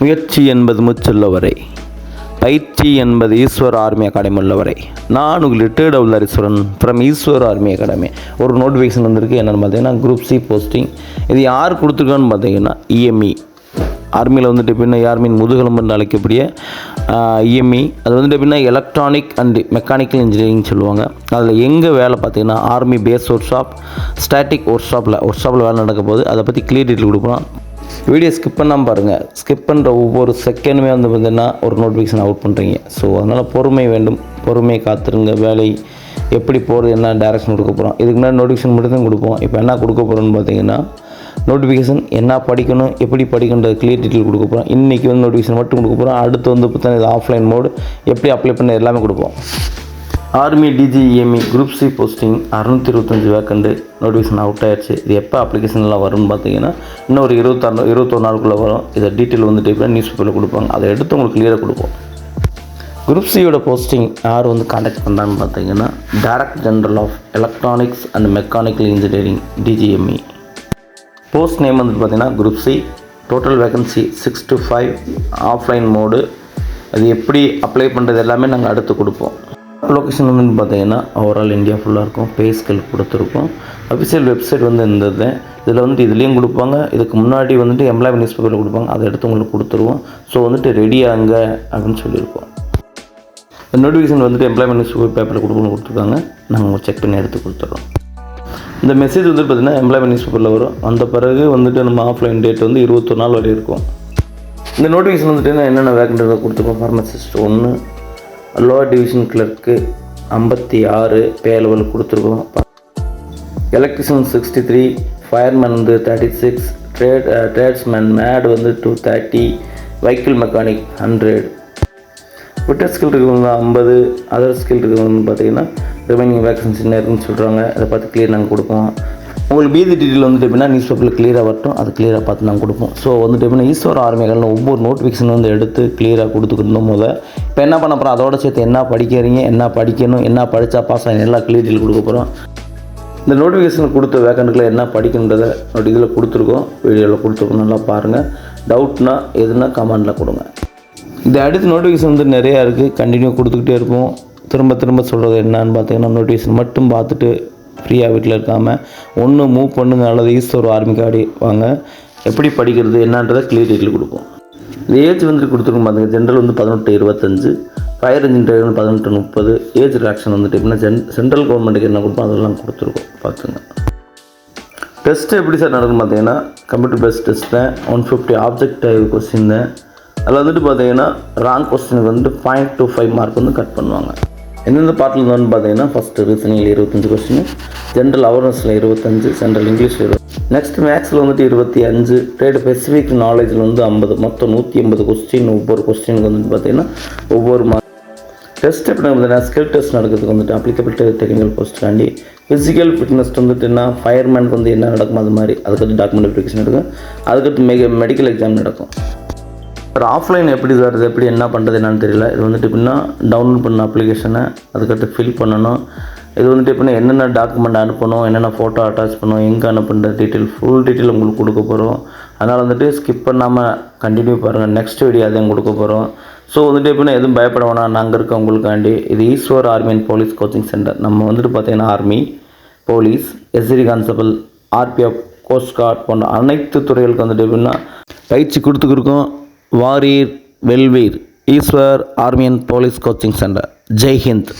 முயற்சி என்பது முச்சுள்ள வரை பயிற்சி என்பது ஈஸ்வர் ஆர்மி அகாடமி உள்ளவரை நான் உங்கள் retired Avulareeswaran from Eswar army academy ஒரு நோட்டிஃபிகேஷன் வந்திருக்கு என்னென்னு பார்த்தீங்கன்னா குரூப் சி போஸ்டிங் இது யார் கொடுத்துருக்கான்னு பார்த்தீங்கன்னா இஎம்இ ஆர்மியில் வந்துட்டு பின்ன ஆர்மியின் முதுகெலும்பு என்று அழைக்கக்கூடிய இஎம்இ அது வந்துட்டு பின்ன எலக்ட்ரானிக் அண்ட் மெக்கானிக்கல் இன்ஜினியரிங் சொல்லுவாங்க. அதில் எங்கே வேலை பார்த்தீங்கன்னா army base workshop static ஒர்க் ஷாப்பில் ஒர்க் ஷாப்பில் வேலை நடக்க போகுது. அதை பற்றி கிளியர் டீட்டெயில் கொடுப்போம் வீடியோ ஸ்கிப் பண்ணாமல் பாருங்கள் ஸ்கிப் பண்ணுற ஒவ்வொரு செகண்டுமே வந்து பார்த்தீங்கன்னா ஒரு நோட்டிஃபிகேஷன் அவுட் பண்ணுறீங்க ஸோ அதனால் பொறுமை வேண்டும். பொறுமையை காத்துருங்க. வேலை எப்படி போகிறது என்ன டேரக்ஷன் கொடுக்க போகிறோம் இதுக்கு முன்னாடி நோட்டிஃபிகேஷன் மட்டும் தான் கொடுப்போம். இப்போ என்ன கொடுக்க போகிறோம்னு பார்த்தீங்கன்னா நோட்டிஃபிகேஷன் என்ன படிக்கணும் எப்படி படிக்கணுன்றது கிளியர் டீட்டெயில் கொடுக்க போகிறோம் இன்றைக்கி வந்து நோட்டிஃபிகேஷன் மட்டும் கொடுக்க போகிறோம் அடுத்து வந்து பார்த்தீங்கன்னா இது ஆஃப்லைன் மோடு எப்படி அப்ளை பண்ண எல்லாமே கொடுப்போம். Army DGEME group C posting அறுநூற்றி இருபத்தஞ்சி வேக்கண்டு நோட்டிஃபிகேஷன் அவுட் ஆயிடுச்சு. இது எப்போ அப்ளிகேஷன்லாம் வரும்னு பார்த்தீங்கன்னா இன்னும் ஒரு இருபத்தாறு இருபத்தொரு நாளுக்குள்ளே வரும். இதை டீட்டெயில் வந்து டைப்பில் நியூஸ் பேப்பரில் கொடுப்பாங்க. அதை எடுத்து உங்களுக்கு கிளியராக கொடுப்போம். குரூப் சியோட போஸ்டிங் யார் வந்து காண்டாக்ட் பண்ணுறான்னு பார்த்தீங்கன்னா direct general of electronics and mechanical engineering DGME post name வந்துட்டு பார்த்தீங்கன்னா group C total vacancy six two five offline mode அது எப்படி அப்ளை பண்ணுறது எல்லாமே நாங்கள் அடுத்து கொடுப்போம். லொக்கேஷன் வந்து பார்த்தீங்கன்னா ஓவரால் இந்தியா ஃபுல்லாக இருக்கும். பே ஸ்கேல் கொடுத்துருக்கோம். அஃபிஷியல் வெப்சைட் வந்து இந்த இது இதில் வந்துட்டு இதுலேயும் கொடுப்பாங்க. இதுக்கு முன்னாடி வந்துட்டு எம்ப்ளாய்மெண்ட் நியூஸ் பேப்பரில் கொடுப்பாங்க. அதை எடுத்து உங்களுக்கு கொடுத்துருவோம். ஸோ வந்துட்டு ரெடியாங்க அப்படின்னு சொல்லியிருக்கோம். நோட்டிஃபிகேஷன் வந்துட்டு எம்ப்ளாய்மெண்ட் நியூஸ் பேப்பரில் கொடுக்கணும் கொடுத்துருக்காங்க. நாங்கள் செக் பண்ணி எடுத்து கொடுத்துட்றோம் இந்த மெசேஜ் வந்து பார்த்தீங்கன்னா எம்ப்ளாய்மெண்ட் நியூஸ் பேப்பரில் வரும். வந்த பிறகு வந்துட்டு நம்ம ஆஃப்லைன் டேட் வந்து இருபத்தொரு நாள் வரை இருக்கும். இந்த நோட்டிஃபிகேஷன் வந்துட்டு என்னென்ன வேக்கண்ட் கொடுத்துருக்கோம்? ஃபார்மசிஸ்ட் ஒன்று லோவர் டிவிஷன் கிளர்க்கு ஐம்பத்தி ஆறு பேலவல் கொடுத்துருக்கோம். எலக்ட்ரிஷியன் சிக்ஸ்டி த்ரீ ஃபயர்மேன் வந்து thirty six trade tradesman mate வந்து two thirty vehicle mechanic hundred விட்டர் skill இருக்கிறவங்க ஐம்பது அதர் ஸ்கில் இருக்கிறவங்க பார்த்தீங்கன்னா ரிமைனிங் வேக்கன்சி என்ன இருக்குன்னு சொல்கிறாங்க அதை பார்த்து கிளியர் நாங்கள் கொடுப்போம். உங்களுக்கு மீதி டீட்டெயில் வந்துட்டு எப்படின்னா நியூஸ் பேப்பரில் கிளியராக வரட்டும். அது கிளியராக பார்த்து நாங்கள் கொடுப்போம். ஸோ வந்துட்டு எப்படின்னா ஈஸ்வர ஆர்மிகள்னு ஒவ்வொரு நோட்டிஃபிகேஷன் வந்து எடுத்து கிளியராக கொடுத்துக்கிட்டோம் போது இப்போ என்ன பண்ண போகிறோம் அதோட சேர்த்து என்ன படிக்கிறீங்க என்ன படிக்கணும் என்ன படித்தா பாஸ் ஆகி எல்லாம் கிளியர் டீல் கொடுக்க போகிறோம் இந்த நோட்டிஃபிகேஷன் கொடுத்த வேக்கண்ட்டுகளை என்ன படிக்கணுன்றதை இதில் கொடுத்துருக்கோம். வீடியோவில் கொடுத்துருக்கோம். நல்லா பாருங்கள் டவுட்னா எதுனா கமெண்டில் கொடுங்க. இந்த அடுத்த நோட்டிஃபிகேஷன் வந்து நிறையா இருக்குது கண்டினியூ கொடுத்துக்கிட்டே இருப்போம். திரும்ப திரும்ப சொல்கிறது என்னன்னு பார்த்தீங்கன்னா நோட்டிஃபிகேஷன் மட்டும் பார்த்துட்டு ஃப்ரீயாக வீட்டில் இருக்காமல் ஒன்று மூவ் பண்ணுங்க அல்லது ஈஸ்வர் ஆர்மி கார்டு வாங்க. எப்படி படிக்கிறது என்னன்றதை கிளியர் கொடுப்போம். இந்த ஏஜ் வந்து கொடுத்துருக்கோம் பாருங்க ஜென்ரல் வந்து பதினெட்டு இருபத்தஞ்சு ஃபயர் இன்ஜின் வந்து பதினெட்டு முப்பது ஏஜ் ரிலாக்ஷன் வந்துட்டு எப்படின்னா ஜென் சென்ட்ரல் கவர்மெண்ட்டுக்கு என்ன கொடுப்போம் அதெல்லாம் கொடுத்துருக்கோம் பார்த்துங்க. டெஸ்ட்டு எப்படி சார் நடக்கும் பார்த்தீங்கன்னா கம்ப்யூட்டர் பேஸ்ட் டெஸ்ட் தான். One fifty objective question தான். அதில் வந்துட்டு பார்த்தீங்கன்னா ராங் கொஸ்டினுக்கு வந்துட்டு பாயிண்ட் டூ ஃபைவ் மார்க் வந்து கட் பண்ணுவாங்க. எந்தெந்த பாட்டில் தான் பார்த்தீங்கன்னா ஃபஸ்ட்டு ரீசனிங்கில் இருபத்தஞ்சு கொஸ்டின் ஜென்ரல் அவேர்னஸில் இருபத்தஞ்சு சென்ட்ரல் இங்கிலீஷில் இருபது நெக்ஸ்ட் மேக்ஸில் வந்துட்டு இருபத்தி அஞ்சு ட்ரேட் ஸ்பெசிஃபிக் நாலேஜில் வந்து ஐம்பது மொத்தம் நூற்றி எண்பது கொஸ்டின் ஒவ்வொரு கொஸ்டினுக்கு வந்துட்டு பார்த்தீங்கன்னா ஒவ்வொரு மா டெஸ்ட் எப்படி பார்த்தீங்கன்னா ஸ்கில் டெஸ்ட் நடக்கிறதுக்கு வந்துட்டு அப்ளிகபிள் டெக்னிக்கல் போஸ்ட்டுக்காண்டி ஃபிசிக்கல் ஃபிட்னஸ் வந்துட்டுன்னா ஃபயர்மேனுக்கு வந்து என்ன நடக்கும் அது மாதிரி அதுக்கடுத்து டாக்குமெண்ட் அப்ளிகேஷன் நடக்கும். அதுக்கடுத்து மெக மெடிக்கல் எக்ஸாம் நடக்கும். ஒரு ஆஃப்லைன் எப்படி சார் எப்படி என்ன பண்ணுறது என்னன்னு தெரியல. இது வந்துட்டு எப்படின்னா டவுன்லோட் பண்ண அப்ளிகேஷனை அதுக்கடுத்து ஃபில் பண்ணணும். இது வந்துட்டு எப்படின்னா என்னென்ன டாக்குமெண்ட் அனுப்பணும் என்னென்ன ஃபோட்டோ அட்டாச் பண்ணணும் எங்கே அனுப்புன்ற டீட்டெயில் ஃபுல் டீட்டெயில் உங்களுக்கு கொடுக்க போகிறோம் அதனால் வந்துட்டு ஸ்கிப் பண்ணாமல் கண்டினியூ பாருங்கள் நெக்ஸ்ட் வீடியோ அதையும் கொடுக்க போகிறோம் ஸோ வந்துட்டு எப்படின்னா எதுவும் பயப்பட வேணாம். நாங்கள் இருக்க உங்களுக்காண்டி இது Eswar army and police coaching centre நம்ம வந்துட்டு பார்த்தீங்கன்னா ஆர்மி போலீஸ் எஸ்ரி கான்ஸ்டபிள் ஆர்பிஎஃப் கோஸ்ட் கார்ட் போன்ற அனைத்து துறைகளுக்கு வந்துட்டு எப்படின்னா பயிற்சி கொடுத்துக்கிருக்கோம். வாரீர் வெல்வீர் ஈஸ்வர் ஆர்மியன் போலீஸ் கோச்சிங் சென்டர். ஜெய்ஹிந்த்.